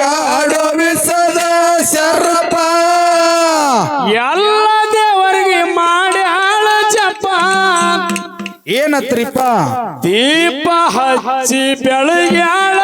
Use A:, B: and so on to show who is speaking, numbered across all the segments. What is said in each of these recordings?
A: ಗಾಡವಿಸದ ಶರಪ್ಪ
B: ಎಲ್ಲ ದೇವರಿಗೆ ಮಾಡ್ಯಾಳ ಜಪ.
A: ಏನತ್ರಿಪ
B: ದೀಪ ಹಚ್ಚಿ ಬೆಳಗ್ಯಾಳ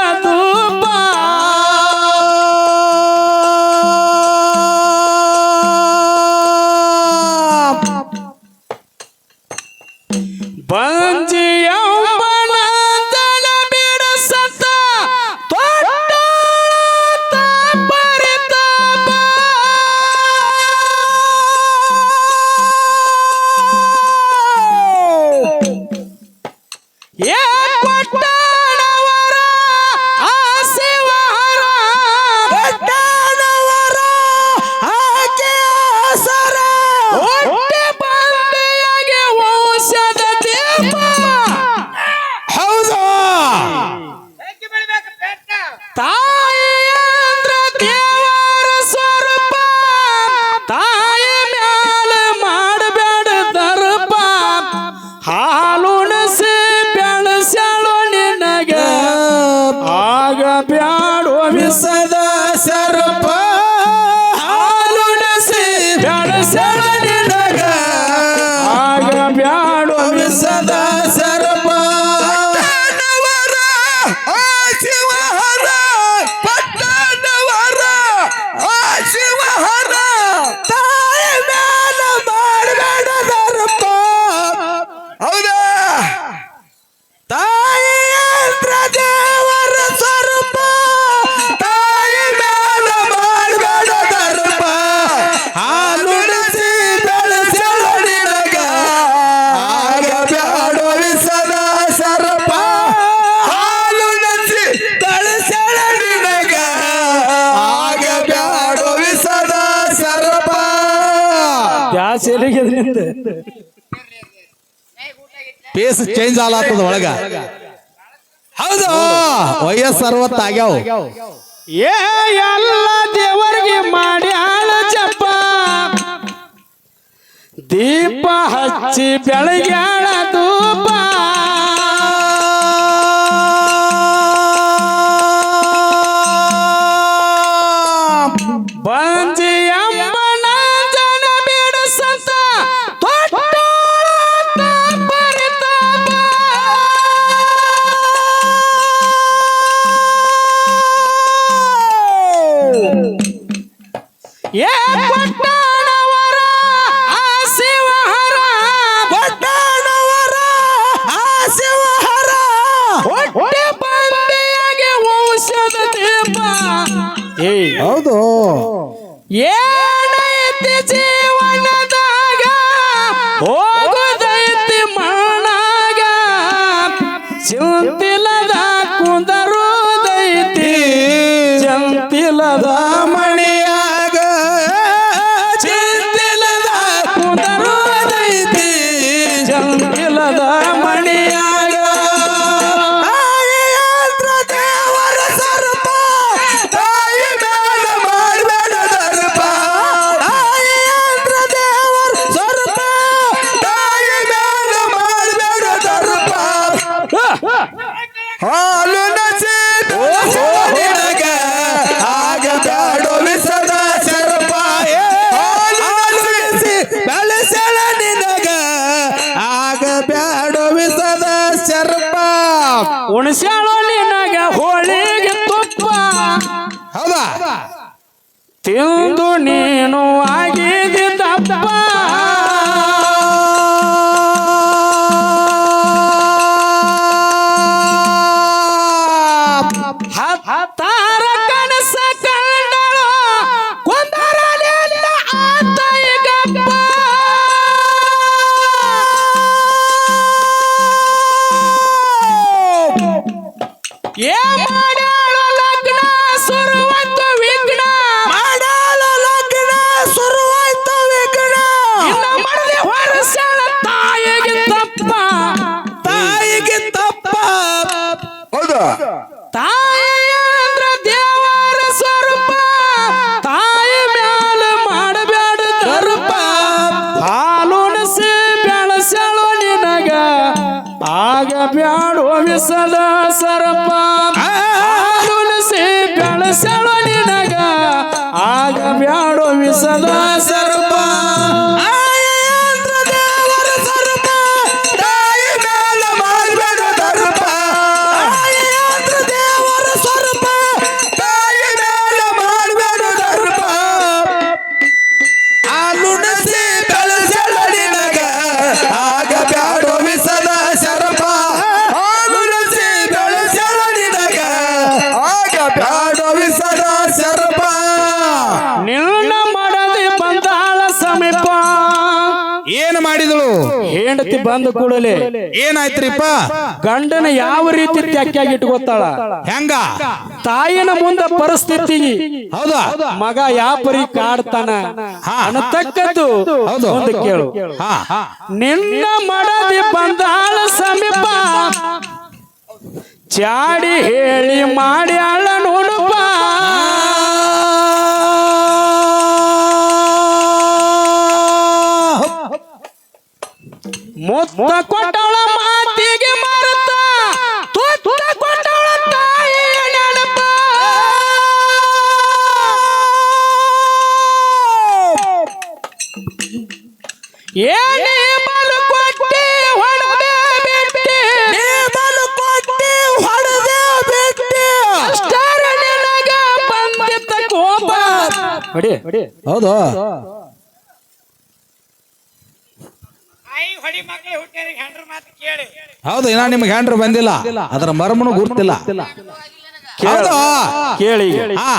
B: Hallelujah.
A: ಪೇಸ್ ಚೇಂಜ್ ಆಲಾತದ ಒಳಗ. ಹೌದು. ವಯಸ್ಸು ಅರವತ್ತಾಗ್ಯಾವ.
B: ಏ, ಎಲ್ಲ ದೇವರಿಗೆ ಮಾಡ್ಯಾಳ ಚಪ್ಪ ದೀಪ ಹಚ್ಚಿ ಬೆಳಗ್ಯಾಳ ಧೂಪ
A: ಹೌದು.
B: ಏನೈತಿ ಜೀವನದಾಗ
A: ಓ
B: ಉಣಸ್ಯಾಳೋ ನಿನಗ ಹೋಳಿಗೆ ತುಪ್ಪ.
A: ಹೌದಾ?
B: ತಿಂದು ನೀನು ಆಗಿದ್ದಿ ಏ ಆಗ ಬ್ಯಾಡೋ ವಿಸದ ಸರಪ ತುಳಸಿ ಬೆಳಸಳು ನಿನಗ. ಆಗ ಬ್ಯಾಡೋ ವಿಸದ ಸರಪ ಹೆಂಡತಿ ಬಂದ ಕೂಡಲೇ?
A: ಏನಾಯ್ತ್ರಿಪ್ಪ?
B: ಗಂಡನ ಯಾವ ರೀತಿ ತ್ಯಾಕ್ಯಾಗಿ ಇಟ್ಕೋತಾಳ
A: ಹೆಂಗ?
B: ತಾಯಿನ ಮುಂದ ಪರಿಸ್ಥಿತಿ
A: ಹೌದಾ?
B: ಮಗ ಯಾಪರಿ ಕಾಡ್ತಾನ?
A: ಹಾ.
B: ಅನ್ನತಕ್ಕದ್ದು
A: ಹೌದು.
B: ಒಂದು ಕೇಳು.
A: ಹಾ. ಹಾ.
B: ನಿನ್ನ ಮಡದಿ ಬಂದಾಳ ಸಮೀಪ. ಚಾಡಿ ಹೇಳಿ ಮಾಡ್ಯಾಳ ನೋಡುಪ ಮುತ್ತ ಕೊಟ್ಟವಳ ಮಾತಿಗೆ ಮರತ ತುತ್ತ ಕೊಟ್ಟವಳ ತಾಯಿಯ ನೆನಪ. ಏನೇ ಬಲು ಕೊಟ್ಟಿ ಹೊಡೆದೆ ಬಿಟ್ಟಿ
A: ಕೊಟ್ಟಿ ಹೊಡೆದೆ ಬಿಟ್ಟಿ.
B: ಅಷ್ಟರ ನಿನಗ ಕೋಪ. ಹೊಡಿ.
A: ಹೌದು.
C: ಹೆಂಡ್ರ ಮಾತು ಕೇಳಿ.
A: ಹೌದು ಇನ್ನ ನಿಮ್ಗೆ ಹ್ಯಾಂಡ್ರು ಬಂದಿಲ್ಲ. ಅದರ ಮರ್ಮನು ಗುರ್ತಿಲ್ಲ
B: ಕೇಳಿ ಕೇಳಿ.
A: ಹಾ.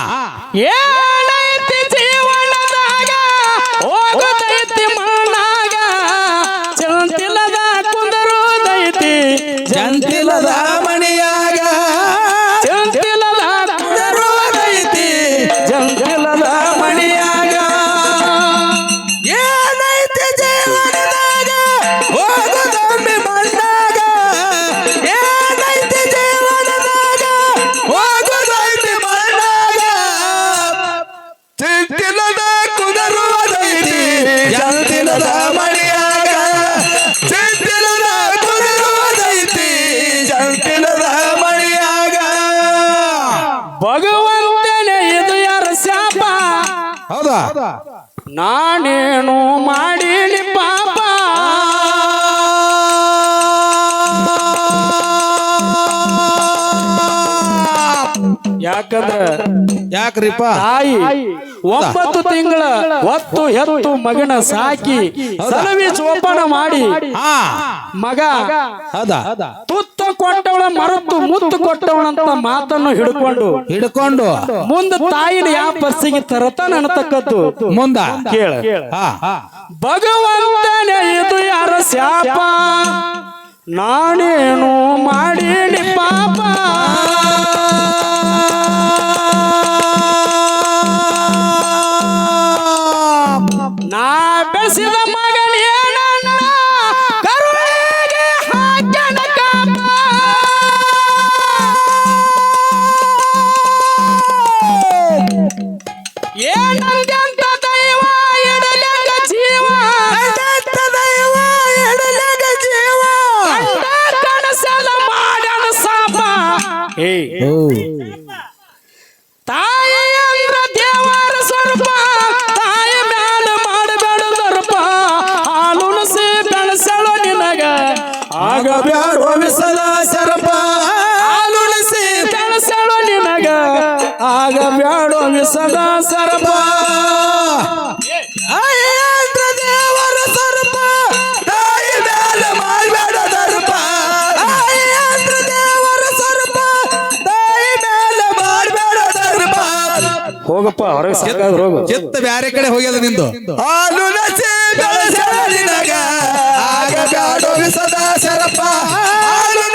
A: ಹೌದಾ?
B: ನಾನೇನು ಮಾಡಿಲಿ ಪಾಪ? ಯಾಕಂದ್ರ
A: ಯಾಕ್ರಿಪ್ಪ?
B: ತಾಯಿ ಒಂಬತ್ತು ತಿಂಗಳ ಒತ್ತು ಹೆತ್ತು ಮಗನ ಸಾಕಿ ಸಲವಿ ಚೋಪಣ ಮಾಡಿ.
A: ಮಗ
B: ಮಗ
A: ಹೌದಾ?
B: ತುತ್ತ ಕೊಟ್ಟವಳ ಮರತ್ತು ಮುತ್ತು ಕೊಟ್ಟವಳಂತ ಮಾತನ್ನು ಹಿಡ್ಕೊಂಡು
A: ಹಿಡ್ಕೊಂಡು
B: ಮುಂದೆ ತಾಯಿನ ಯಾವ ಪರ್ಸಿಗೆ ತರತಾನ ಅನ್ನತಕ್ಕದ್ದು.
A: ಮುಂದ
B: ಕೇಳ. ಭಗವಂತನೇ ಇದು ಯಾರ ಶಾಪ? ನಾನೇನು ಮಾಡೀನಿ ಪಾಪ? ನಾ ಬೆಳೆಸಿದ ಮಗನೇನನ್ನ ಸದಾ ಸರ್ಪ. ದೇವರ ಸರ್ಪ.
A: ದೇವರ ಸರ್ಪ.
B: ಹೋಗಪ್ಪ ಹೊರಗೆ ಸಾಕಾದ್ರೆ
A: ಬ್ಯಾರೆ ಕಡೆ ಹೋಗ್ಯದ ನಿಂದು? ಹಾಲು ನಸಿ ಬೆಳೆಸಳ ಸದಾ ಸರ್ಪ. ಹಾಲು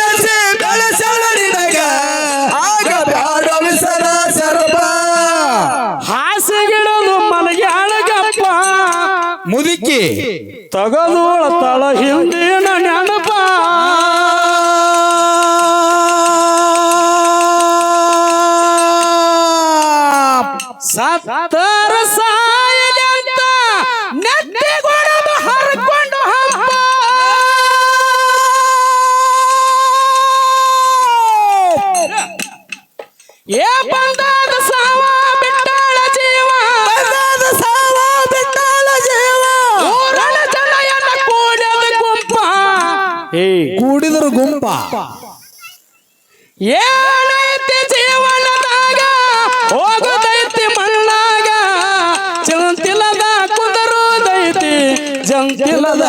A: ಅಕ್ಕಿ
B: ತಗದೋಳ ತಳ ಹಿಂದಿನ ನೆನಪ. ಸತ್ತರ ಸಾಯಲಿ ಹರ್ಕೊಂಡು ಹಬ್ಬ.
A: ಏಪ
B: ಏನೈತಿ ಜೀವನದಾಗ ಹೋಗೋದೈತಿ ಮಣ್ಣಾಗ ಚಂತಿಲದ ಕುದರೋದೈತಿ ಜಂತಿಲದ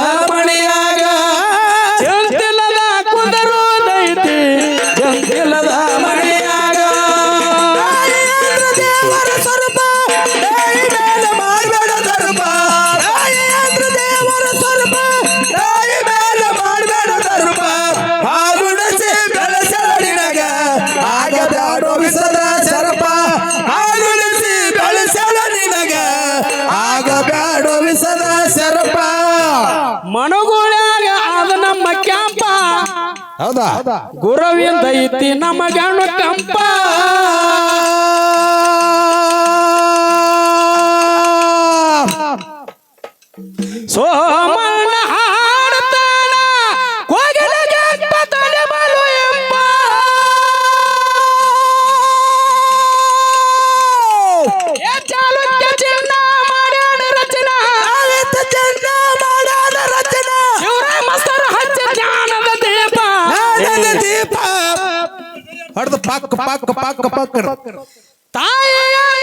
A: ಹೌದಾ?
B: ಗುರುವಿಂದ ಇತಿ ನಮಗಣು ಕಂಪ
A: ಸೋಮ ಪಾಕ ಪಾಕ ಪಾಕ ಪಾಕ
B: ತಾಯ